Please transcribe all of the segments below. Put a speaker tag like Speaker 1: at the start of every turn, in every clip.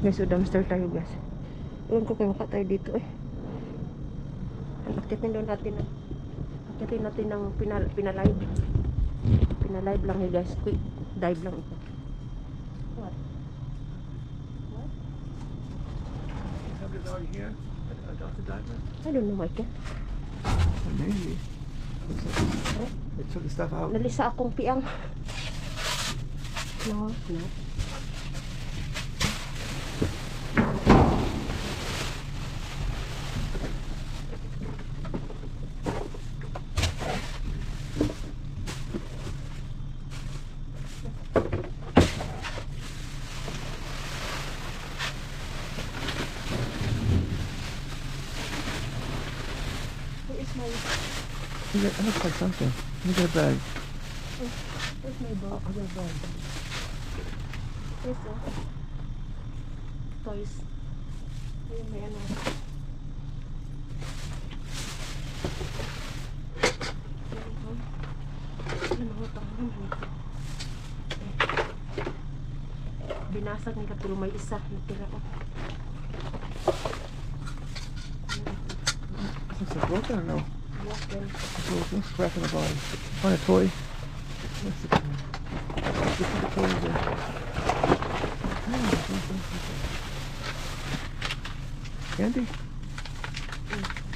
Speaker 1: Guys, so dumpster tayo guys. Iwan ko kung maka tayo dito eh. Akitin doon natin. ah. Akitin natin ng pinal pinalive. Pinalive lang eh guys. Quick dive lang ito. What? What?
Speaker 2: Somebody's already here? A, a dumpster diver?
Speaker 1: I don't know, Michael.
Speaker 2: Maybe. They took the stuff out.
Speaker 1: Nalisa akong piang. No, no. Where is my,
Speaker 2: Yeah, It looks like something. Look at a bag.
Speaker 1: where's my bag? Other bag. Yes, oh. Toys. May ano. Oh. Oh. Binasag ni Kapilo may isa. Natira ko.
Speaker 2: This looks like broken or no?
Speaker 1: Broken.
Speaker 2: It's a little scrap in the bottom. Find a toy. What's the toy? Look at the toy there. Oh, there's nothing. Candy?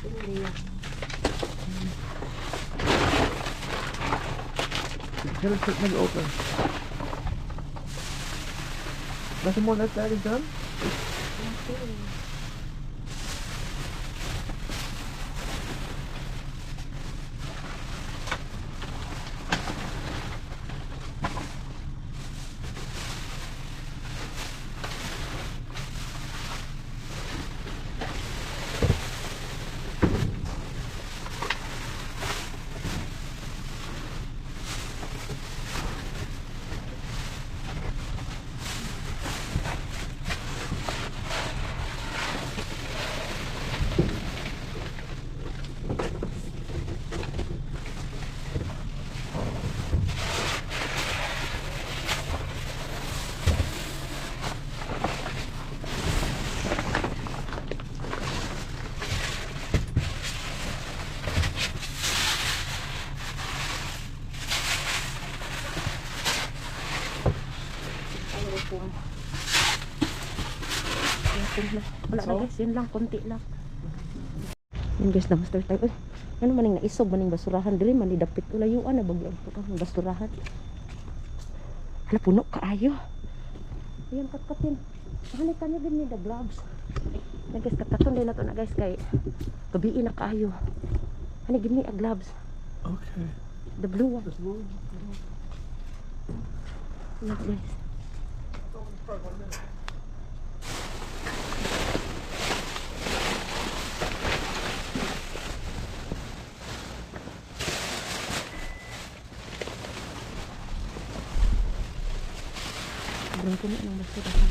Speaker 1: Hindi.
Speaker 2: Get it, make it open. Nothing more than that bag is done?
Speaker 1: Okay. Ayun po. Ayun na. Wala na guys, yun lang, konti lang. Yun guys, dumpster tayo. Uy, ano maning naisog, maning basurahan. Dili, manidapit ko layuan na bagyan ko kang basurahan. Hala, puno kaayo. Ayan, katkatin. Hanay ka niya din ni the gloves. Yan guys, katkaton din na to na guys, kay gabiin na kaayo. Hanay, give me a gloves.
Speaker 2: Okay.
Speaker 1: The blue one. Yan guys. Sobrang puno ng basurahan.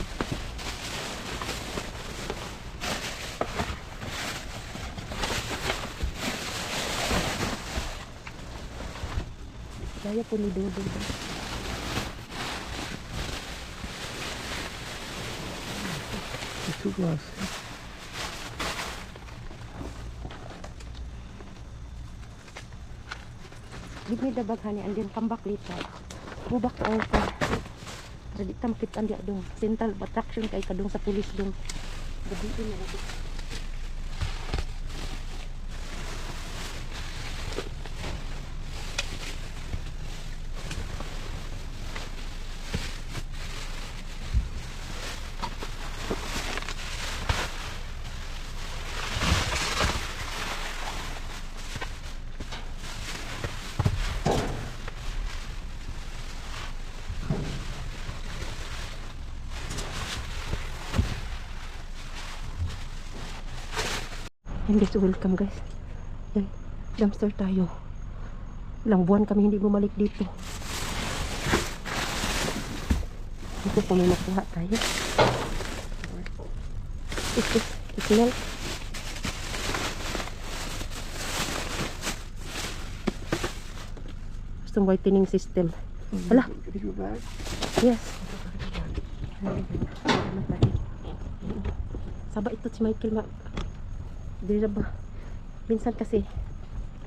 Speaker 1: Kaya po ni Dodo.
Speaker 2: There's two gloves.
Speaker 1: Give me the bag, honey, and then come back later. Go back over. Di ta makita ang dong. Central attraction kay kadong sa pulis dong. Gabi na natin. Yan guys, welcome guys. Yan, dumpster tayo. Ilang buwan kami hindi bumalik dito. Dito po may nakuha tayo. Is this, is milk? Gustong whitening system. Hala. Yes. Saba ito si Michael ma. Dili na ba? Minsan kasi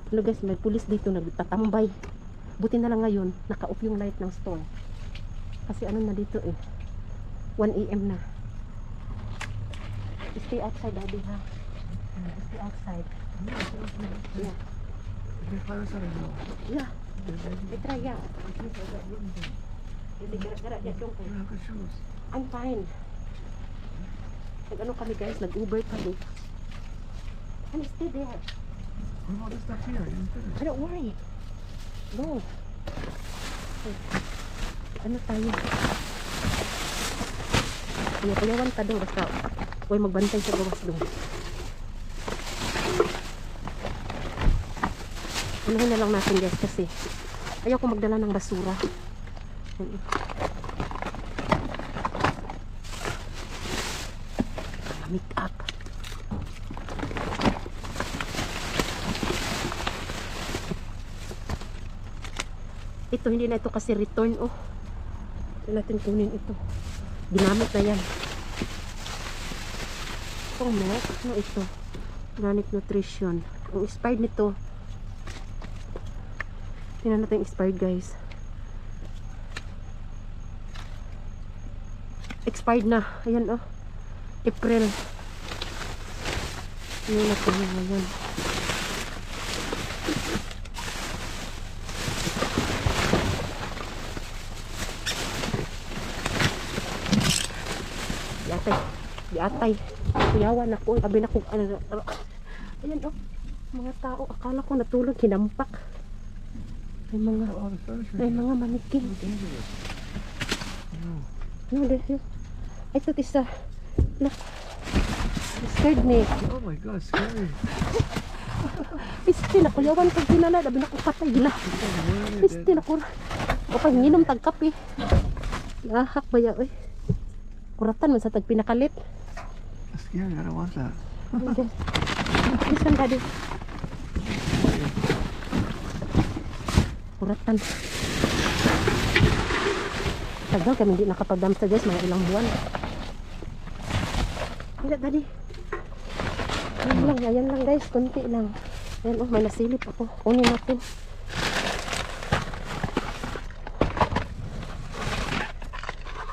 Speaker 1: ano guys, may pulis dito nagtatambay. Buti na lang ngayon, naka-off yung light ng store. Kasi ano na dito eh. 1 a.m. na. Stay outside, daddy ha. Stay outside. Yeah. Yeah. I try, yeah. I'm fine. Nag-ano kami guys, nag-Uber kami. And stay there.
Speaker 2: What about this stuff here?
Speaker 1: I don't worry. No. Okay. Ano tayo? Kaya payawan ka doon basta huwag magbantay sa gawas doon. Unahin na lang natin guys kasi ayaw ko magdala ng basura. Eh. Make up. Ito, hindi na ito kasi return, oh. Hindi natin kunin ito. Ginamit na yan. Itong milk, ano ito? Organic nutrition. Ang expired nito, tingnan natin expired, guys. Expired na. Ayan, oh. April. Hindi natin yan ngayon. Di atay. Di atay. Kuyawan ako. Sabi na kung ano. ano. Ayan oh. Mga tao. Akala ko natulog. Hinampak. May mga
Speaker 2: Oh, furniture.
Speaker 1: may mga manikin.
Speaker 2: No.
Speaker 1: No, dahil. I thought it's a. It scared me.
Speaker 2: Oh my god, scary.
Speaker 1: Isti na kuyawan pag dinala. Sabi na ko patay gila. Isti na ko. O pag nginom tagkape. Lahak ba ya oy. Kuratan man sa tag
Speaker 2: scary. I don't want that.
Speaker 1: This one daddy. Kuratan. Tagal kami hindi nakapagdam sa guys, mga ilang buwan. Hindi daddy. Ayan lang, ayan lang guys, konti lang. Ayan oh, may nasilip ako. Kunin natin.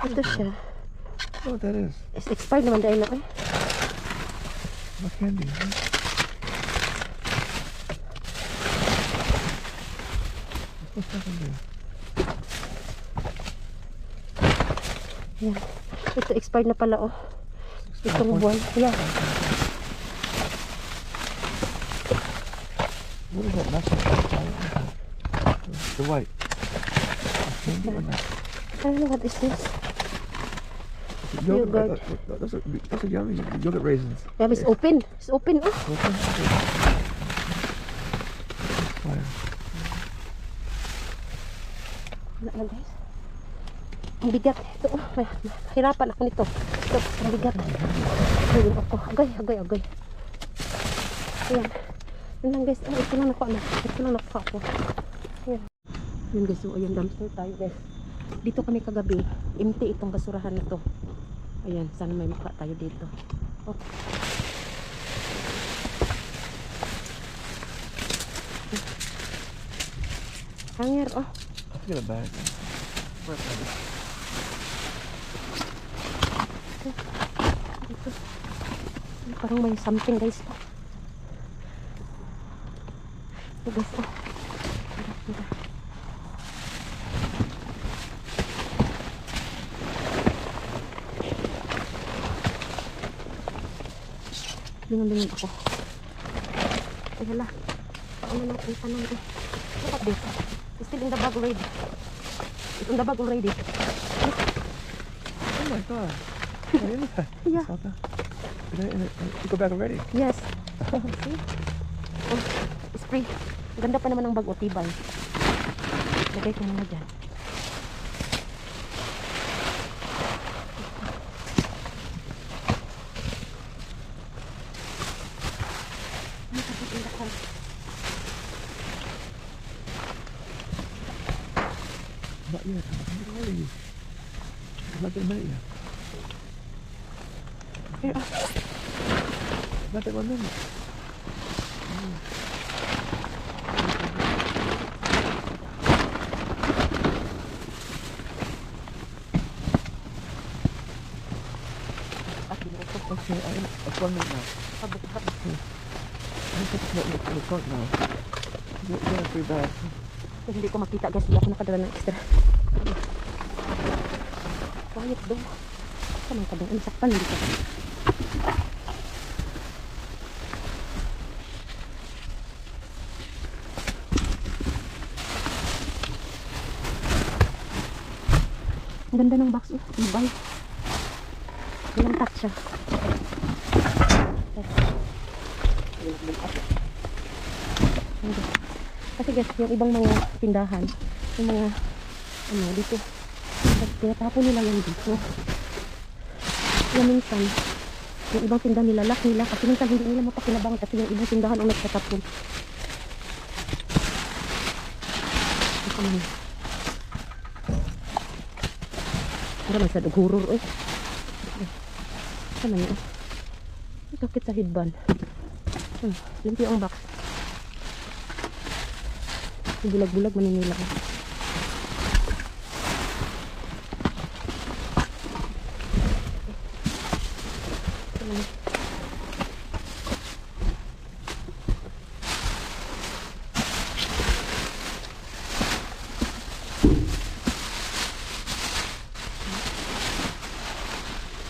Speaker 1: Ito siya.
Speaker 2: Oh, that is.
Speaker 1: It's expired naman dahil na eh.
Speaker 2: What candy? What's that in there?
Speaker 1: Ayan. Ito expired na pala oh. Itong buwan. Yeah.
Speaker 2: What is that message? The white. That's candy or not?
Speaker 1: I don't know what is this.
Speaker 2: Yogurt.
Speaker 1: Yogurt.
Speaker 2: right? Th- th- Those are, those are yummy. Yogurt raisins.
Speaker 1: Yeah, it's open. It's open oh.
Speaker 2: Open. Fire.
Speaker 1: Wala na guys. Ang bigat. Ito oh. May, hirapan ako nito. Ito, ang bigat. Ayun ako. Agay, agay, agay. Ayan. Yan lang guys. Oh, ito lang nakuha na. Ito lang nakuha ko. Ayan. Ayan guys. So, ayan. Dumpster tayo guys. Dito kami kagabi. Empty itong basurahan na to. Ayan. Sana may mukha tayo dito. Oh. Hanger. Oh.
Speaker 2: Let's get a bag. Where is it?
Speaker 1: Dito. Parang may something guys. Ito guys. Oh. Lingon-lingon ako. Ay hala. Ano na ang tanong ko? Look at this. It's still in the bag already. It's in the bag already.
Speaker 2: Oh my god. What is that?
Speaker 1: Yeah.
Speaker 2: Salta? Did I, did I, you go back already?
Speaker 1: Yes. See? Oh, spray. Ganda pa naman ng bag o tibay. Lagay ko muna dyan. Ano ka sa tindahan?
Speaker 2: Not yet. Where are you? It's not been a minute yet.
Speaker 1: Here, ah.
Speaker 2: Not that one minute.
Speaker 1: At binuto.
Speaker 2: Okay, I, it's one minute now.
Speaker 1: Pagbukat.
Speaker 2: I think it's not in the front now. It's not too bad.
Speaker 1: Kung hindi ko makita guys, hindi ako nakadala ng extra. Quiet daw. Saan ang kadang? Ano sakpan? Ka. Ang ganda ng box. Oh. Ibay. Walang touch siya. Ang ganda. Kasi guys, yung ibang mga tindahan, yung mga, ano, dito, tinatapon nila yan dito. Kaya minsan, yung ibang tindahan nilalak nila kasi minsan hindi nila mapakinabangan kasi yung ibang tindahan ang nagtatapon. Ito man. Para man sa horror eh. Ito man eh. Ito kita hidban. Hmm, limpyo ang box. Bulag-bulag maninila ko.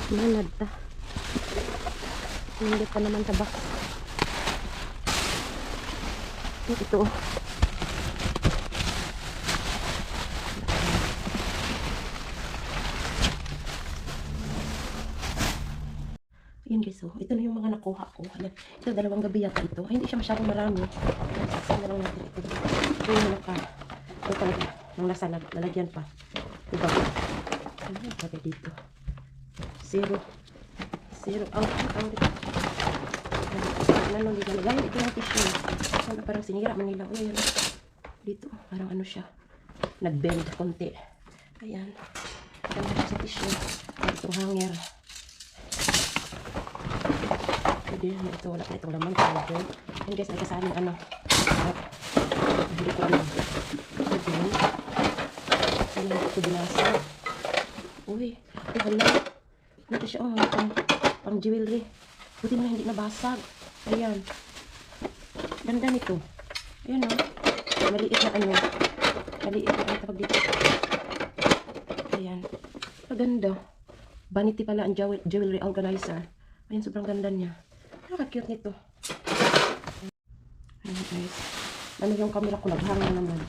Speaker 1: Manad ta. Hindi pa naman box. Ito. oh. Guys, oh. ito na yung mga nakuha ko. Ayan. Ito, dalawang gabi yata ito. Ay, hindi siya masyadong marami. Saan na lang natin ito. Ito yung naka, ito talaga, nang nasa lag- lalagyan pa. Diba? Ano yung pwede dito? Zero. Zero. Ang, ang, ano nung dito. Gaya ito yung tissue. Ano, parang sinira Manila. Uy, ayan. Dito, parang ano siya. Nag-bend konti. Ayan. Ayan siya sa tissue. Itong hanger. Na ito. Wala pa itong laman. Pwede. Yan guys, ay kasaming ano. Sarap. Hindi ko alam. Pwede. Yan hindi ko binasa. Uy. Ay, hala. Ito siya. Oh, pang, pang jewelry. Buti na hindi nabasag. Ayan. Ganda nito. Ayan oh. Maliit na ano. Maliit na ano tawag dito. Ayan. Maganda. Vanity pala ang jewel- jewelry organizer. Ayan, sobrang ganda niya. Nakaka-cute nito. Ayan guys. Ano yung camera ko naghang na naman.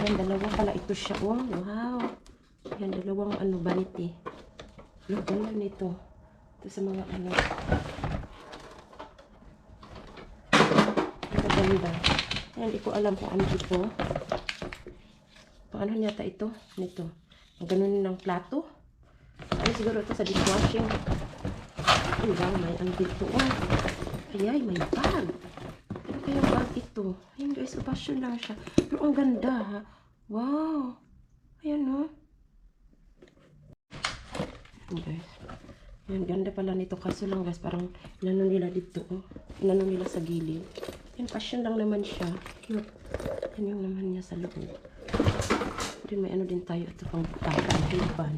Speaker 1: Ayan. Dalawa pala ito siya. Oh, wow. Ayan, dalawang ano, vanity. Look, ganda nito. Ito sa mga ano. Ito ganda. Ayan, hindi ko alam kung ano ito. Paano yata ito? Nito. Ganun ng plato. Ay, siguro ito sa dishwashing. Ay, wow, may ano dito. Oh. Ay, ay, may bag. Ano kaya bag ito? Ayun guys, fashion lang siya. Pero ang ganda ha. Wow. Ayan oh. Ayan guys. Ayan, ganda pala nito. Kaso lang guys, parang inano nila dito. Oh. Inano nila sa gilid. Ayan, fashion lang naman siya. Cute. Ayan yung naman niya sa loob. Din may ano din tayo. Ito pang. Hillban.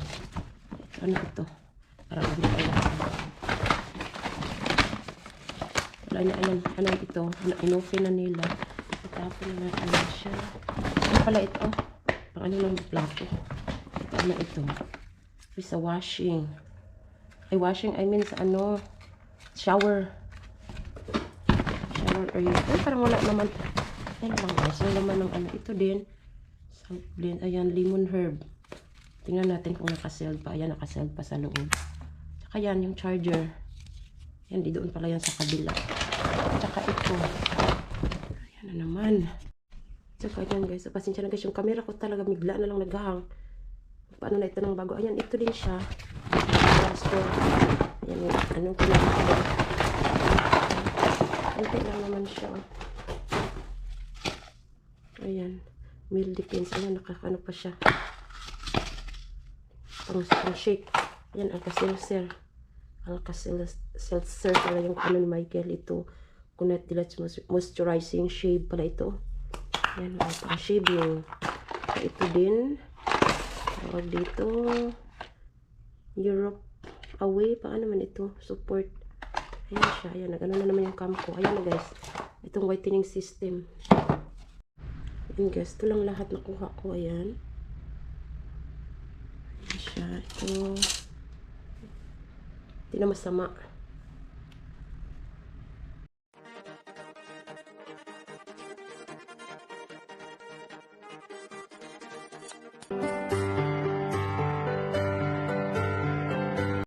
Speaker 1: Ano ito? Parang ano tayo. Wala na, ayan. Ano ito? Inopen na nila. Itapon na ano siya. Ano pala ito? Pang ano ng plato. Ito, ano ito? Sa washing. Ay, washing, I mean sa ano, shower. Shower area. Ay, parang wala naman. Yan lang guys. Yung laman ng ano. Ito din. Sablin. Ayan, lemon herb. Tingnan natin kung nakasealed pa. Ayan, nakasealed pa sa loob. Tsaka yan, yung charger. Yan, di doon pala yan sa kabila. Tsaka ito. Ayan na naman. Tsaka yan guys. So, pasensya na guys. Yung camera ko talaga migla na lang naghahang. Paano na ito ng bago. Ayan, ito din siya. Store. Ayan, yung anong pinaka. Kunti lang naman siya. Ayan. Meal depends. Ayan, nakakano pa siya. Pang, pang shake. Ayan, ang kasilser. Alka-Seltzer pala yung ano ni Michael. Ito, Kunat Dilats Moisturizing Shave pala ito. Yan, oh, pang shave yung ito din. Tawag dito. Europe away. Paano man ito? Support. Ayan siya. Ayan, nag-ano na naman yung cam ko. Ayan na guys. Itong whitening system. Ayan guys. Ito lang lahat nakuha ko. Ayan. Ayan siya. Ito. Hindi na masama.